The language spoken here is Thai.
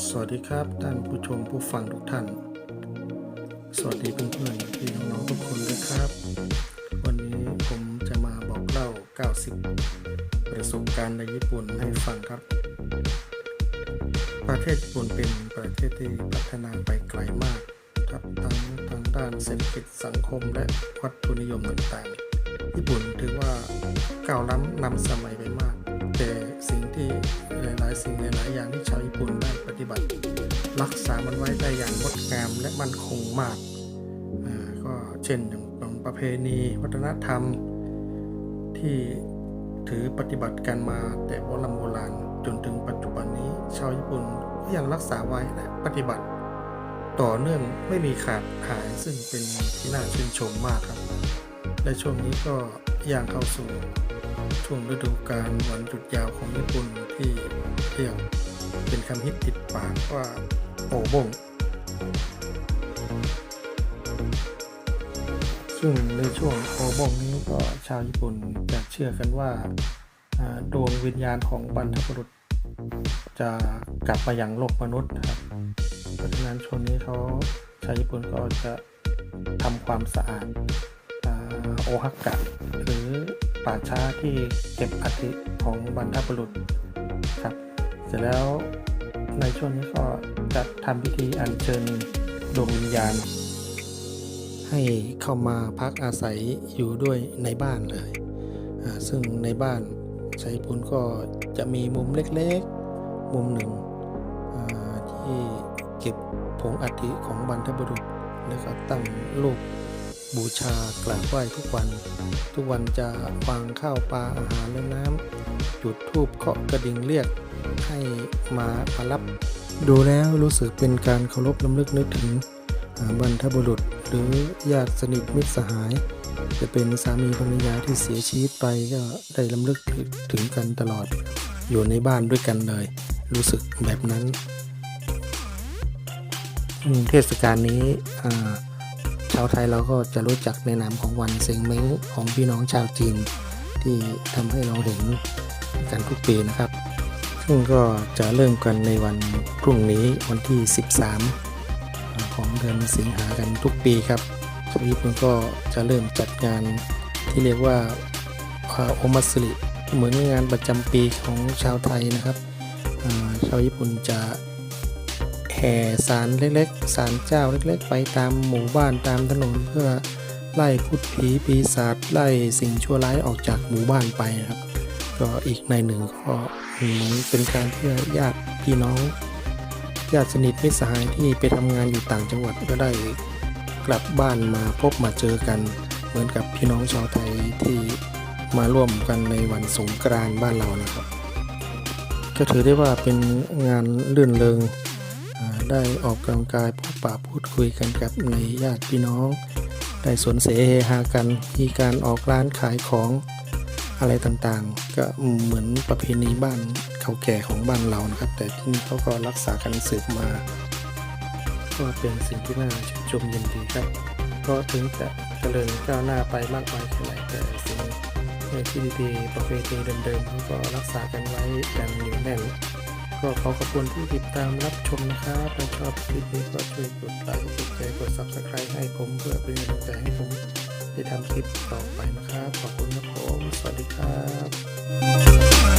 สวัสดีครับท่านผู้ชมผู้ฟังทุกท่าน สวัสดีเพื่อนๆพี่น้องๆทุกคนด้วยครับ วันนี้ผมจะมาบอกเล่า 90 ประสบการณ์ในญี่ปุ่นให้ฟังครับ ประเทศญี่ปุ่นเป็นประเทศที่พัฒนาไปไกลมากครับทั้งทางด้านเศรษฐกิจสังคมและวัตถุนิยมต่างๆ ญี่ปุ่นถือว่าก้าวล้ำนำสมัยไปมากายสิ่งหลาย ๆ อย่างที่ชาวญี่ปุ่นได้ปฏิบัติ รักษามันไว้ได้อย่างงดงามและมั่นคงมากก็เช่นอย่างประเพณีวัฒนธรรม ที่ถือปฏิบัติกันมาแต่โบราณโบราณจนถึงปัจจุบันนี้ ชาวญี่ปุ่นก็ยังรักษาไว้และปฏิบัติ ต่อเนื่องไม่มีขาดหายซึ่งเป็นที่น่าชื่นชมมากครับ และช่วงนี้ก็ย่างเข้าสู่ช่วงฤดูกาลวันหยุดยาวของญี่ปุ่นที่ เรียกเป็นคำฮิตติดปากว่าโอบง ซึ่งในช่วงโอบงนี้ก็ชาวญี่ปุ่นจะเชื่อกันว่าดวงวิญญาณของบรรพบุรุษ จะกลับมาอย่างโลกมนุษย์ครับเพราะฉะนั้นช่วงนี้เขาชาวญี่ปุ่นก็จะทำความสะอาดโอฮักกะ หรือป่าช้าที่เก็บอัฐิของบรรพบุรุษ ร็จแล้วในช่วงนี้ก็จะทำพิธีอัญเชิญดวงวิญญาณ ให้เข้ามาพักอาศัยอยู่ด้วยในบ้านเลย ซึ่งในบ้านชายปุนก็จะมีมุมเล็กๆ มุมหนึ่งที่เก็บผงอัฐิของบรรพบุรุษ แล้วก็ตั้งรูป บูชากราบไหว้ทุกวัน ทุกวันจะวางข้าวปลาอาหารและน้ำจุดธูปเคาะกระดิ่งเรียกให้มามารับ ดูแล้วรู้สึกเป็นการเคารพล้ำลึกนึกถึงบรรพบุรุษหรือญาติสนิทมิตรสหาย จะเป็นสามีภรรยาที่เสียชีวิตไปก็ได้ล้ำลึกถึงกันตลอด อยู่ในบ้านด้วยกันเลย รู้สึกแบบนั้น เทศกาลนี้อ่า ชาวไทยเราก็จะรู้จักในนามของวันเซ็งเม้งของพี่น้องชาวจีน ที่ทำให้เราเห็นกันทุกปีนะครับ ซึ่งก็จะเริ่มกันในวันพรุ่งนี้วันที่ 13 ของเดือนสิงหากันทุกปีครับชาวญี่ปุ่นก็จะเริ่มจัดงานที่เรียกว่าโอมัสริเหมือนงานประจำปีของชาวไทยนะครับชาวญี่ปุ่นจะ ห่สารเล็กๆ สารเจ้าเล็กๆ ไปตามหมู่บ้านตามถนนเพื่อไล่พุทธผีปีศาจไล่สิ่งชั่วร้ายออกจากหมู่บ้านไปนะครับ ก็อีกในหนึ่งก็เหมือนเป็นการเพื่อญาติพี่น้องญาติสนิทมิตรสหายที่ไปทำงานอยู่ต่างจังหวัดก็ได้กลับบ้านมาพบมาเจอกัน เหมือนกับพี่น้องชาวไทยที่มาร่วมกันในวันสงกรานต์บ้านเรานะครับ ก็ถือได้ว่าเป็นงานลื่นเริง ได้ออกกำลังกายพบปะพูดคุยกันกับในญาติพี่น้อง ได้สวนเสเฮฮากันมีการออกร้านขายของอะไรต่างๆ ก็เหมือนประเพณีบ้านเขาแก่ของบ้านเรานะครับ แต่ที่นี่เขาก็รักษากันสืบมา ก็เป็นสิ่งที่น่าชื่นชมยินดีครับ ก็ถึงจะเจริญก้าวหน้าไปมากมายแค่ไหนแต่สิ่งในที่ดีๆประเพณีเดิมๆเขาก็รักษากันไว้กันอยู่แน่น ก็ขอขอบคุณที่ติดตามรับชมนะครับถ้าชอบคลิปนี้ก็ช่วยกดไลค์กดแชร์กด subscribe ให้ผมเพื่อเป็นกำลังใจให้ผมได้ทำคลิปต่อไปนะครับ ขอบคุณครับผมสวัสดีครับ